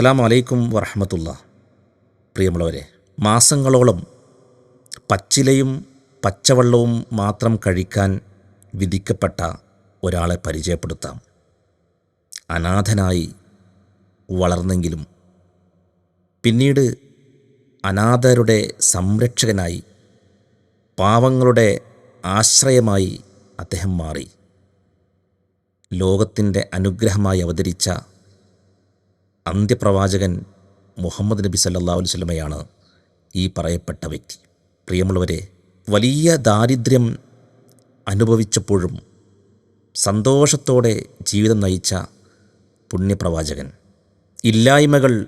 അസ്സാം വലൈക്കും വറഹമത്തുള്ള. പ്രിയമുള്ളവരെ മാസങ്ങളോളം പച്ചിലയും പച്ചവെള്ളവും മാത്രം കഴിക്കാൻ വിധിക്കപ്പെട്ട ഒരാളെ പരിചയപ്പെടുത്താം. അനാഥനായി വളർന്നെങ്കിലും പിന്നീട് അനാഥരുടെ സംരക്ഷകനായി പാവങ്ങളുടെ ആശ്രയമായി അദ്ദേഹം മാറി. ലോകത്തിന്റെ അനുഗ്രഹമായി അവതരിച്ച അന്ത്യപ്രവാചകൻ മുഹമ്മദ് നബി സല്ലാ വസ്ലമയാണ് ഈ പറയപ്പെട്ട വ്യക്തി. പ്രിയമുള്ളവരെ വലിയ ദാരിദ്ര്യം അനുഭവിച്ചപ്പോഴും സന്തോഷത്തോടെ ജീവിതം നയിച്ച പുണ്യപ്രവാചകൻ. ഇല്ലായ്മകൾ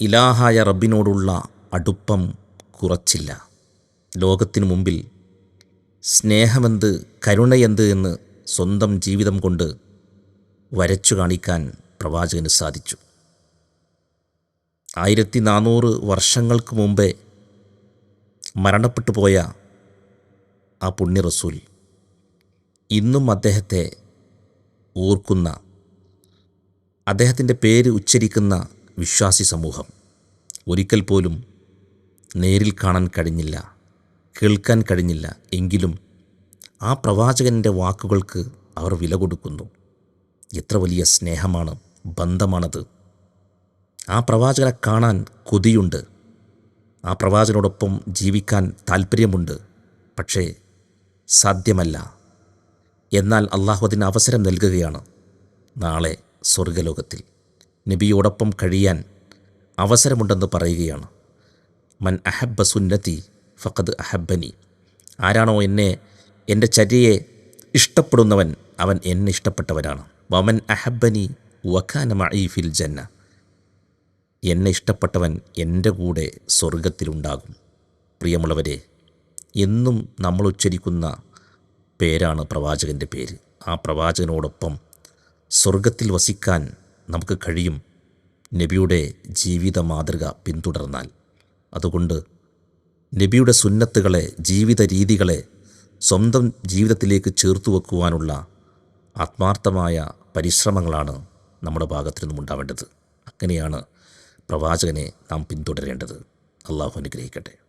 ഇലാഹായ റബ്ബിനോടുള്ള അടുപ്പം കുറച്ചില്ല. ലോകത്തിനു മുമ്പിൽ സ്നേഹമെന്ത് കരുണയെന്ത് എന്ന് സ്വന്തം ജീവിതം കൊണ്ട് വരച്ചു കാണിക്കാൻ പ്രവാചകന് സാധിച്ചു. ആയിരത്തി നാനൂറ് വർഷങ്ങൾക്ക് മുമ്പേ മരണപ്പെട്ടു പോയ ആ പുണ്യ റസൂൽ ഇന്നും അദ്ദേഹത്തെ ഓർക്കുന്ന അദ്ദേഹത്തിന്റെ പേര് ഉച്ചരിക്കുന്ന വിശ്വാസി സമൂഹം ഒരിക്കൽ പോലും നേരിൽ കാണാൻ കഴിഞ്ഞില്ല കേൾക്കാൻ കഴിഞ്ഞില്ല. എങ്കിലും ആ പ്രവാചകന്റെ വാക്കുകൾക്ക് അവർ വില കൊടുക്കുന്നു. എത്ര വലിയ സ്നേഹമാണ് ബന്ധമാണത്. ആ പ്രവാചകനെ കാണാൻ കൊതിയുണ്ട്. ആ പ്രവാചകനോടൊപ്പം ജീവിക്കാൻ താല്പര്യമുണ്ട് പക്ഷേ സാധ്യമല്ല. എന്നാൽ അള്ളാഹു അതിന് അവസരം നൽകുകയാണ് നാളെ സ്വർഗലോകത്തിൽ നബിയോടൊപ്പം കഴിയാൻ അവസരമുണ്ടെന്ന് പറയുകയാണ്. മൻ അഹബ്ബ സുന്നത്തി ഫഖദ് അഹബ്ബനി. ആരാണോ എന്നെ എന്റെ ചര്യയെ ഇഷ്ടപ്പെടുന്നവൻ അവൻ എന്നെ ഇഷ്ടപ്പെട്ടവനാണ്. വമൻ അഹബ്ബനി വഖാന മഈ ഫിൽ ജന്ന. എന്നെ ഇഷ്ടപ്പെട്ടവൻ എന്റെ കൂടെ സ്വർഗത്തിലുണ്ടാകും പ്രിയമുള്ളവരെ എന്നും നമ്മൾ ഉച്ചരിക്കുന്ന പേരാണ് പ്രവാചകന്റെ പേര്. ആ പ്രവാചകനോടൊപ്പം സ്വർഗത്തിൽ വസിക്കാൻ നമുക്ക് കഴിയും നബിയുടെ ജീവിത മാതൃക പിന്തുടർന്നാൽ. അതുകൊണ്ട് നബിയുടെ സുന്നത്തുകളെ ജീവിത രീതികളെ സ്വന്തം ജീവിതത്തിലേക്ക് ചേർത്തു വെക്കുവാനുള്ള ആത്മാർത്ഥമായ പരിശ്രമങ്ങളാണ് നമ്മുടെ ഭാഗത്തു നിന്നും ഉണ്ടാവേണ്ടത് അങ്ങനെയാണ് പ്രവാചകനെ നാം പിന്തുടരേണ്ടത് അള്ളാഹു അനുഗ്രഹിക്കട്ടെ.